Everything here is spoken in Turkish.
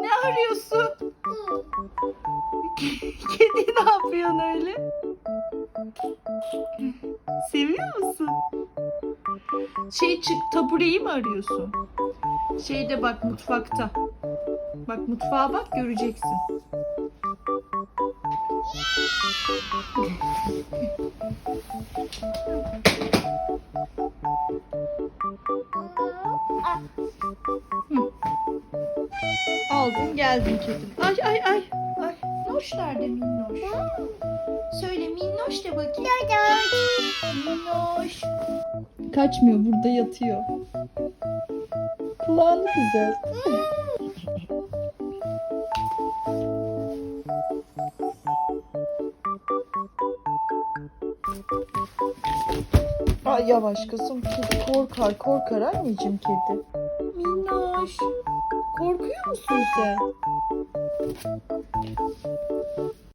Ne arıyorsun? Kedi ne yapıyorsun öyle? Seviyor musun? Şey çık tabureyi mi arıyorsun? Şeyde bak mutfakta. Bak mutfağa bak göreceksin. Aldın geldin kedim. Ay ay ay. Ay. Minnoş nerede minnoş? Söyle minnoş de bakayım. Minnoş. Kaçmıyor burada yatıyor. Kulağını güzel. Ay yavaş kızım. Kedi korkar korkar anneciğim kedi. Minnoş. Korkuyor musun sen?